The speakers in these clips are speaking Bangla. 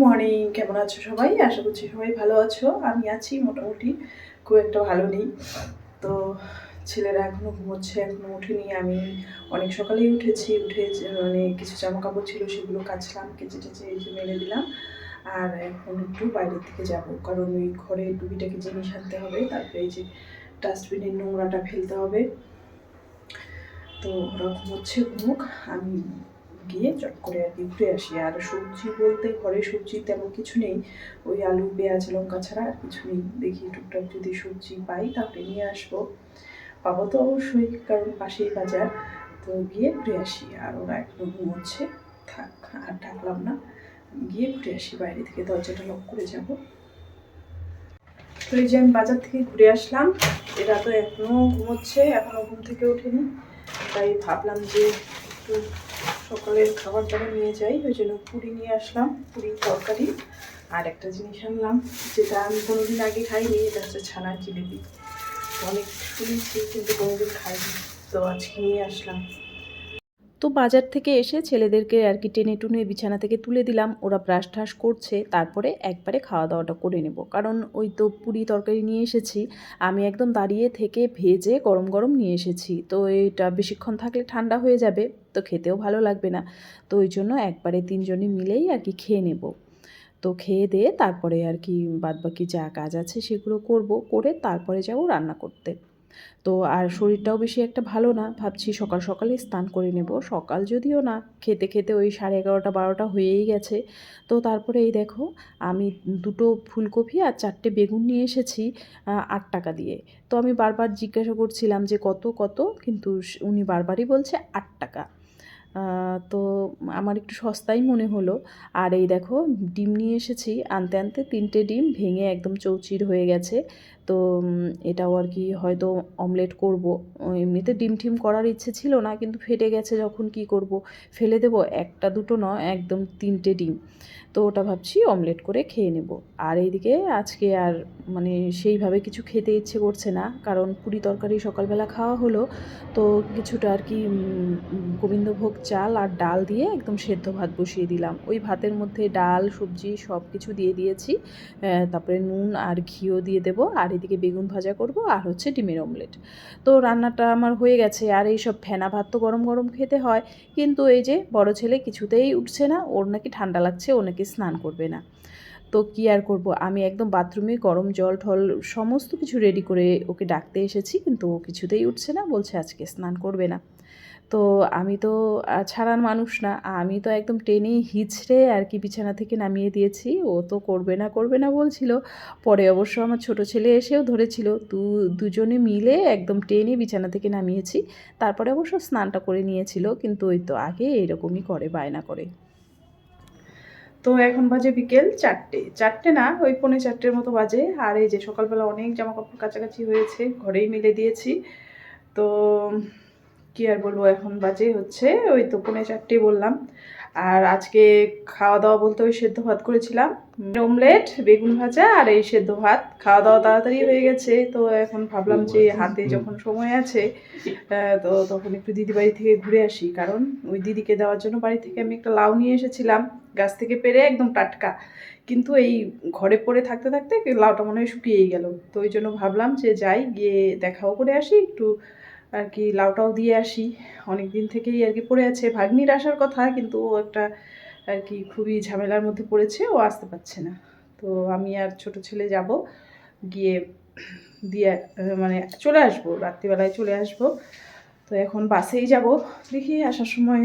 মর্নিং, কেমন আছো সবাই? আশা করছি সবাই ভালো আছো। আমি আছি, মোটামুটি খুব একটা ভালো নেই। তো ছেলেরা এখনও ঘুমোচ্ছে এখনও ওঠেনি। আমি অনেক সকালেই উঠেছি, উঠে মানে কিছু জামা কাপড় ছিল সেগুলো কাচলাম, কেচে টেচে যে মেরে দিলাম। আর এখন একটু বাইরের দিকে যাব, কারণ ওই ঘরে টুকিটাকি জিনিস আনতে হবে, তারপরে এই যে ডাস্টবিনের নোংরাটা ফেলতে হবে। তো ওরা ঘুমোচ্ছে, ঘুমুক, আমি গিয়ে চট করে আর কি ঘুরে আসি। আর সবজি বলতে ঘরে সবজি তেমন কিছু নেই। ওই আলু, পেঁয়াজ, লঙ্কা ছাড়া আর কিছু নেই। দেখি টুকটাক যদি সবজি পাই তাহলে নিয়ে আসব। পাবো তো অবশ্যই, কারণ পাশেই বাজার। তো গিয়ে ঘুরে আসি। আর ওরা এখনও ঘুমোচ্ছে। থাক, আর ডাকলাম না। গিয়ে ঘুরে আসি, বাইরে থেকে দরজাটা লক করে যাব। তো এই যে আমি বাজার থেকে ঘুরে আসলাম। এরা তো এখনও ঘুমোচ্ছে, এখনও ঘুম থেকে ওঠেনি। তাই ভাবলাম যে একটু সকালের খাবার দাবার নিয়ে যাই, ওই জন্য পুরি নিয়ে আসলাম পুরি তরকারি আর একটা জিনিস আনলাম, যেটা আমি কোনোদিন আগে খাইনি, এটা হচ্ছে ছানার জিলিপি। অনেক শুনেছি কিন্তু কোনোদিন খাইনি, তো আজকে নিয়ে আসলাম। তো বাজার থেকে এসে ছেলেদেরকে আর কি টেনে টুনে বিছানা থেকে তুলে দিলাম। ওরা ব্রাশ ঠাস করছে, তারপরে একবারে খাওয়া দাওয়াটা করে নেব। কারণ ওই তো পুরি তরকারি নিয়ে এসেছি, আমি একদম দাঁড়িয়ে থেকে ভেজে গরম গরম নিয়ে এসেছি। তো এটা বেশিক্ষণ থাকলে ঠান্ডা হয়ে যাবে, তো খেতেও ভালো লাগবে না। তো ওই জন্য একবারে তিনজনে মিলেই আর কি খেয়ে নেব। তো খেয়ে দিয়ে তারপরে আর কি বাদবাকি যা কাজ আছে সেগুলো করব, করে তারপরে যাব রান্না করতে। তো আর শরীরটাও বেশি একটা ভালো না। ভাবছি সকাল সকালে স্নান করে নেব। সকাল যদিও না, খেতে খেতে ওই সাড়ে এগারোটা, বারোটা হয়েই গেছে। তো তারপরে এই দেখো, আমি দুটো ফুলকপি আর চারটে বেগুন নিয়ে এসেছি আট টাকা দিয়ে। তো আমি বারবার জিজ্ঞাসা করছিলাম যে কত কত? কিন্তু উনি বারবারই বলছে আট টাকা। তো আমার একটু সস্তাই মনে হলো। আর এই দেখো, ডিম নিয়ে এসেছি। আনতে আনতে তিনটে ডিম ভেঙে একদম চৌচির হয়ে গেছে। তো এটাও আর কি হয়তো অমলেট করব। এমনিতে ডিম টিম করার ইচ্ছে ছিল না, কিন্তু ফেটে গেছে যখন কি করব। ফেলে দেব, একটা দুটো নয়, একদম তিনটে ডিম। তো ওটা ভাবছি অমলেট করে খেয়ে নেব। আর এইদিকে আজকে আর মানে সেইভাবে কিছু খেতে ইচ্ছে করছে না, কারণ পুরি তরকারি সকালবেলা খাওয়া হলো। তো কিছুটা আর কি গোবিন্দভোগ চাল আর ডাল দিয়ে একদম সেদ্ধ ভাত বসিয়ে দিলাম। ওই ভাতের মধ্যে ডাল, সবজি সব কিছু দিয়ে দিয়েছি। তারপরে নুন আর ঘিও দিয়ে দেবো। আর এদিকে বেগুন ভাজা করব আর হচ্ছে ডিমের অমলেট। তো রান্নাটা আমার হয়ে গেছে, আর এই সব ফেনা ভাত তো গরম গরম খেতে হয়। কিন্তু এই যে বড় ছেলে কিছুতেই উঠছে না, ওর নাকি ঠান্ডা লাগছে, ও নাকি স্নান করবে না। তো কী আর করব? আমি একদম বাথরুমে গরম জল ঠল সমস্ত কিছু রেডি করে ওকে ডাকতে এসেছি, কিন্তু ও কিছুতেই উঠছে না, বলছে আজকে স্নান করবে না। তো আমি তো ছাড়ার মানুষ না। আমি তো একদম টেনে হিচড়ে আর কি বিছানা থেকে নামিয়ে দিয়েছি। ও তো করবে না করবে না বলছিল। পরে অবশ্য আমার ছোট ছেলে এসেও ধরেছিল। দু, দুজনে মিলে একদম টেনে বিছানা থেকে নামিয়েছি। তারপরে অবশ্য স্নানটা করে নিয়েছিল। কিন্তু ওই তো আগে এরকমই করে, বায়না করে। তো এখন বাজে বিকেল চারটে। চারটে না, ওই পৌনে চারটের মতো বাজে। আর এই যে সকালবেলা অনেক জামা কাপড় কাছাকাছি হয়েছে, ঘরেই মিলে দিয়েছি। তো কি আর বলব এখন বাজে হচ্ছে ওই তো পৌনে চারটে বললাম। আর আজকে খাওয়া দাওয়া বলতে ওই সেদ্ধ ভাত করেছিলাম। অমলেট বেগুন ভাজা আর এই সেদ্ধ ভাত। খাওয়া দাওয়া তাড়াতাড়ি হয়ে গেছে তো এখন ভাবলাম যে হাতে যখন সময় আছে তো তখন একটু দিদি বাড়ি থেকে ঘুরে আসি। কারণ ওই দিদিকে দেওয়ার জন্য বাড়ি থেকে আমি একটা লাউ নিয়ে এসেছিলাম গাছ থেকে পেরে একদম টাটকা। কিন্তু এই ঘরে পড়ে থাকতে থাকতে লাউটা মনে হয় শুকিয়েই গেল। তো ওই জন্য ভাবলাম যে যাই গিয়ে দেখাও করে আসি একটু আর কি, লাউটাও দিয়ে আসি। অনেক দিন থেকেই আর কি পড়ে আছে। ভাগ্নির আসার কথা, কিন্তু ও একটা আর কি খুবই ঝামেলার মধ্যে পড়েছে, ও আসতে পারছে না। তো আমি আর ছোট ছেলে যাব, গিয়ে দিয়ে মানে চলে আসব, রাত্রিবেলায় চলে আসব। তো এখন বাসেই যাব। দেখি আসার সময়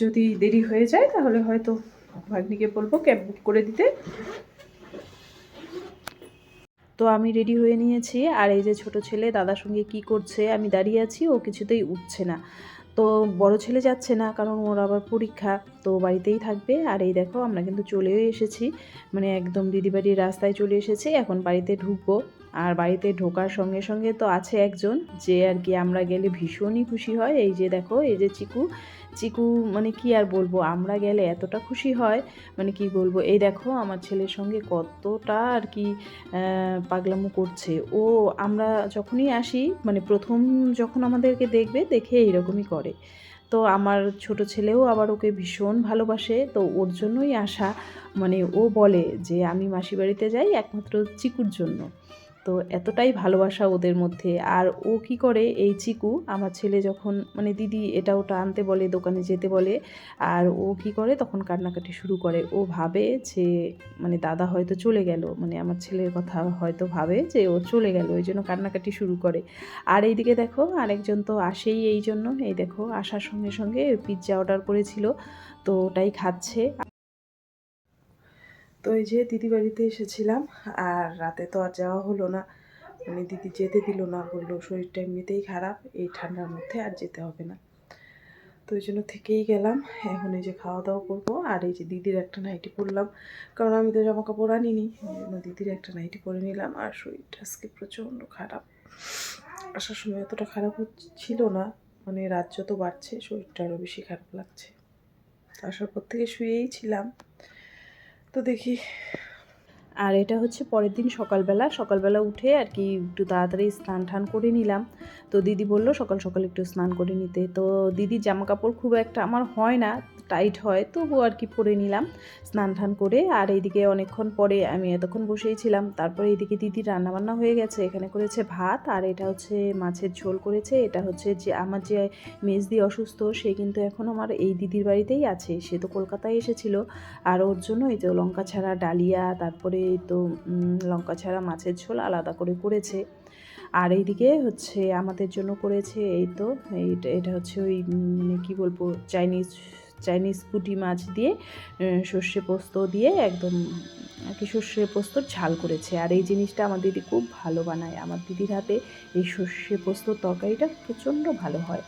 যদি দেরি হয়ে যায়, তাহলে হয়তো ভাগ্নিকে বলব, ক্যাব বুক করে দিতে। তো আমি রেডি হয়ে নিয়েছি। আর এই যে ছোট ছেলে দাদার সঙ্গে কি করছে, আমি দাঁড়িয়ে আছি, ও কিছুতেই উঠছে না। তো বড় ছেলে যাচ্ছে না, কারণ ওর আবার পরীক্ষা, তো বাড়িতেই থাকবে। আর এই দেখো, আমরা কিন্তু চলেও এসেছি। মানে একদম দিদি বাড়ির রাস্তায় চলে এসেছি, এখন বাড়িতে ঢুকবো। আর বাড়িতে ঢোকার সঙ্গে সঙ্গে তো আছে একজন, যে আর কি আমরা গেলে ভীষণই খুশি হয়। এই যে দেখো, এই যে চিকু চিকু মানে কি আর বলব, আমরা গেলে এতটা খুশি হয় মানে কি বলব, এই দেখো আমার ছেলের সঙ্গে কতটা আর কি পাগলামো করছে। ও আমরা যখনই আসি মানে প্রথম যখন আমাদেরকে দেখবে, দেখে এইরকমই করে। তো আমার ছোট ছেলেও আবার ওকে ভীষণ ভালোবাসে, তো ওর জন্যই আসা। মানে ও বলে যে, আমি মাসি বাড়িতে যাই একমাত্র চিকুর জন্য। তো এতটাই ভালোবাসা ওদের মধ্যে। আর ও কি করে, এই চিকু, আমার ছেলে যখন মানে দিদি এটা ওটা আনতে বলে, দোকানে যেতে বলে, আর ও কি করে, তখন কান্নাকাটি শুরু করে। ও ভাবে যে মানে দাদা হয়তো চলে গেল মানে আমার ছেলের কথা হয়তো ভাবে যে, ও চলে গেল, ওই জন্য কান্নাকাটি শুরু করে। আর এইদিকে দেখো, আরেকজন তো আসেই এই জন্য, এই দেখো, আসার সঙ্গে সঙ্গে পিৎজা অর্ডার করেছিল, তো ওটাই খাচ্ছে। তো এই যে দিদি বাড়িতে এসেছিলাম, আর রাতে তো আর যাওয়া হলো না। মানে দিদি যেতে দিল না, বলল শরীরটা এমনিতেই খারাপ, এই ঠান্ডার মধ্যে আর যেতে হবে না। তো ওই জন্য থেকেই গেলাম, এখন এই যে খাওয়া দাওয়া করব, আর এই যে দিদির একটা নাইটি পরলাম, কারণ আমি তো জামা কাপড় আনিনি ওই জন্য দিদির একটা নাইটি পরে নিলাম, আর শরীরটা আজকে প্রচণ্ড খারাপ। আসার সময় এতটা খারাপ ছিল না মানে রাত যত বাড়ছে, শরীরটা আরও বেশি খারাপ লাগছে। আসার পর থেকে শুয়েই ছিলাম। তো দেখি আর এটা হচ্ছে পরের দিন সকালবেলা। সকালবেলা উঠে আর কি একটু তাড়াতাড়ি স্নান টান করে নিলাম। তো দিদি বলল, সকাল সকাল একটু স্নান করে নিতে। তো দিদির জামা কাপড় খুব একটা আমার হয় না, টাইট হয় তবু আর কি পরে নিলাম স্নান টান করে। আর এইদিকে অনেকক্ষণ পরে আমি এতক্ষণ বসেই ছিলাম, তারপরে এইদিকে দিদির রান্নাবান্না হয়ে গেছে, এখানে করেছে ভাত। আর এটা হচ্ছে মাছের ঝোল করেছে, এটা হচ্ছে যে আমার যে মেজদি অসুস্থ, সে কিন্তু এখন আমার এই দিদির বাড়িতেই আছে, সে তো কলকাতায় এসেছিল। আর ওর জন্য এই তো লঙ্কা ছাড়া, ডালিয়া, তারপরে এই তো লঙ্কা ছাড়া মাছের ঝোল আলাদা করে করেছে। আর এইদিকে হচ্ছে আমাদের জন্য করেছে এই তো, এইটা, এটা হচ্ছে ওই মানে কী বলব, চাইনিজ চাইনিজ পুঁটি মাছ দিয়ে সর্ষে পোস্ত দিয়ে একদম, আর কি সর্ষে পোস্তর ঝাল করেছে। আর এই জিনিসটা আমার দিদি খুব ভালো বানায়। আমার দিদির হাতে এই সর্ষে পোস্তর তরকারিটা প্রচণ্ড ভালো হয়।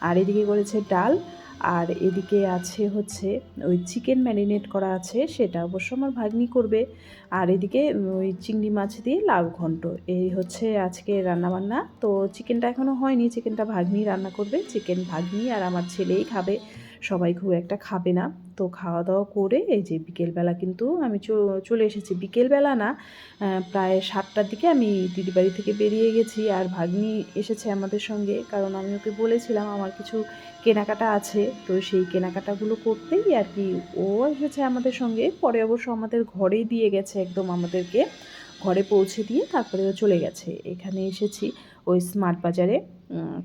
আর এদিকে করেছে ডাল। আর এদিকে আছে হচ্ছে ওই চিকেন ম্যারিনেট করা আছে, সেটা অবশ্য আমার ভাগ্নি করবে। আর এদিকে ওই চিংড়ি মাছ দিয়ে লাউ ঘন্ট, এই হচ্ছে আজকে রান্নাবান্না। তো চিকেনটা এখনও হয়নি চিকেনটা ভাগ্নি রান্না করবে চিকেন ভাগ্নি আর আমার ছেলেই খাবে। সবাই খুব একটা খাবে না। তো খাওয়া দাওয়া করে এই যে বিকেলবেলা কিন্তু আমি চলে এসেছি। বিকেলবেলা না প্রায় সাতটার দিকে আমি দিদি বাড়ি থেকে বেরিয়ে গেছি আর ভাগ্নি এসেছে আমাদের সঙ্গে। কারণ আমি ওকে বলেছিলাম আমার কিছু কেনাকাটা আছে। তো সেই কেনাকাটাগুলো করতেই আর কি ও এসেছে আমাদের সঙ্গে। পরে অবশ্য আমাদের ঘরেই দিয়ে গেছে একদম আমাদেরকে। ঘরে পৌঁছে দিয়ে তারপরে ও চলে গেছে। এখানে এসেছি ওই স্মার্ট বাজারে।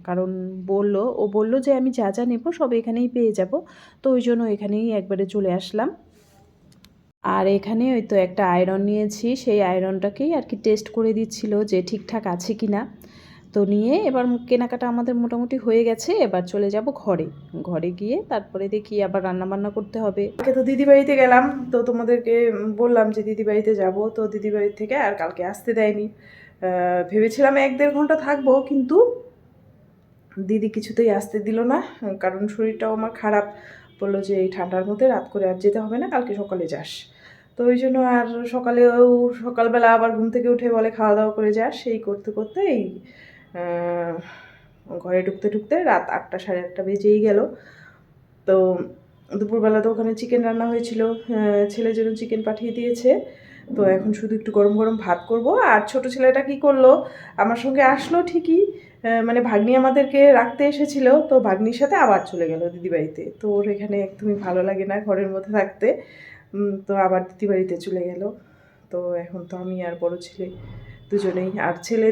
কারণ বলল, ও বলল যে আমি যা যা নেব সব এখানেই পেয়ে যাব। তো ওই জন্য এখানেই একবারে চলে আসলাম। আর এখানে ওই তো একটা আয়রন নিয়েছি, সেই আয়রনটাকেই আর কি টেস্ট করে দিচ্ছিল যে ঠিকঠাক আছে কি না তো নিয়ে এবার কেনাকাটা আমাদের মোটামুটি হয়ে গেছে, এবার চলে যাব ঘরে। ঘরে গিয়ে তারপরে দেখি আবার রান্না বান্না করতে হবে। তো দিদি বাড়িতে গেলাম, তো তোমাদেরকে বললাম যে দিদি বাড়িতে যাব, তো দিদি বাড়ি থেকে আর কালকে আসতে দেয়নি। ভেবেছিলাম এক দেড় ঘণ্টা থাকব, কিন্তু দিদি কিছুতেই আসতে দিল না, কারণ শরীরটাও আমার খারাপ। বলল যে এই ঠান্ডার মধ্যে রাত করে আর যেতে হবে না, কালকে সকালে যাস। তো ওই জন্য আর সকালেও সকালবেলা আবার ঘুম থেকে উঠে বলে খাওয়া দাওয়া করে যাস সেই করতে করতে এই ঘরে ঢুকতে ঢুকতে রাত আটটা সাড়ে আটটা বেজেই গেল। তো দুপুরবেলা তো ওখানে চিকেন রান্না হয়েছিল ছেলের জন্য চিকেন পাঠিয়ে দিয়েছে। তো এখন শুধু একটু গরম গরম ভাত করব। আর ছোট ছেলেটা কি করল? আমার সঙ্গে আসলো ঠিকই মানে ভাগ্নি আমাদেরকে রাখতে এসেছিল, তো ভাগ্নির সাথে আবার চলে গেল দিদিবাড়িতে। তো ওর এখানে একদমই ভালো লাগে না ঘরের মধ্যে থাকতে। তো আবার দিদিবাড়িতে চলে গেল। তো এখন তো আমি আর বড় ছেলে দুজনেই। আর ছেলে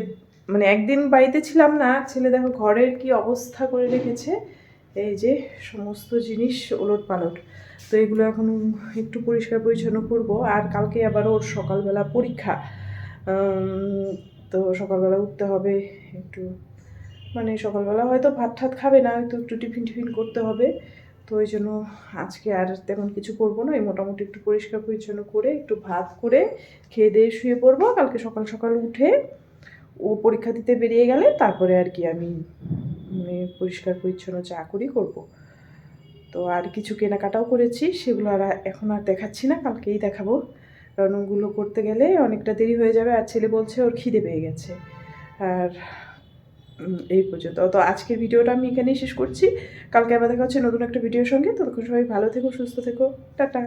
মানে একদিন বাড়িতে ছিলাম না, ছেলে দেখো ঘরের কি অবস্থা করে রেখেছে। এই যে সমস্ত জিনিস ওলট পালট। তো এগুলো এখন একটু পরিষ্কার পরিচ্ছন্ন করব। আর কালকে আবার ওর সকালবেলা পরীক্ষা। তো সকালবেলা উঠতে হবে, একটু মানে সকালবেলা হয়তো ভাত ঠাত খাবে না, হয়তো একটু টিফিন টিফিন করতে হবে। তো ওই জন্য আজকে আর তেমন কিছু করব না, এই মোটামুটি একটু পরিষ্কার পরিচ্ছন্ন করে, একটু ভাত করে খেয়ে দিয়ে শুয়ে পড়ব। কালকে সকাল সকাল উঠে ও পরীক্ষা দিতে বেরিয়ে গেলে তারপরে আর কি আমি মানে পরিষ্কার পরিচ্ছন্ন চা করি করব। তো আর কিছু কেনাকাটাও করেছি, সেগুলো আর এখন আর দেখাচ্ছি না, কালকেই দেখাবো। কারণ ওগুলো করতে গেলে অনেকটা দেরি হয়ে যাবে, আর ছেলে বলছে ওর খিদে পেয়ে গেছে। আর এই পর্যন্ত। তো আজকের ভিডিওটা আমি এখানেই শেষ করছি। কালকে আবার দেখা হচ্ছে নতুন একটা ভিডিওর সঙ্গে। ততক্ষণ সবাই ভালো থেকো, সুস্থ থেকো। টাটা।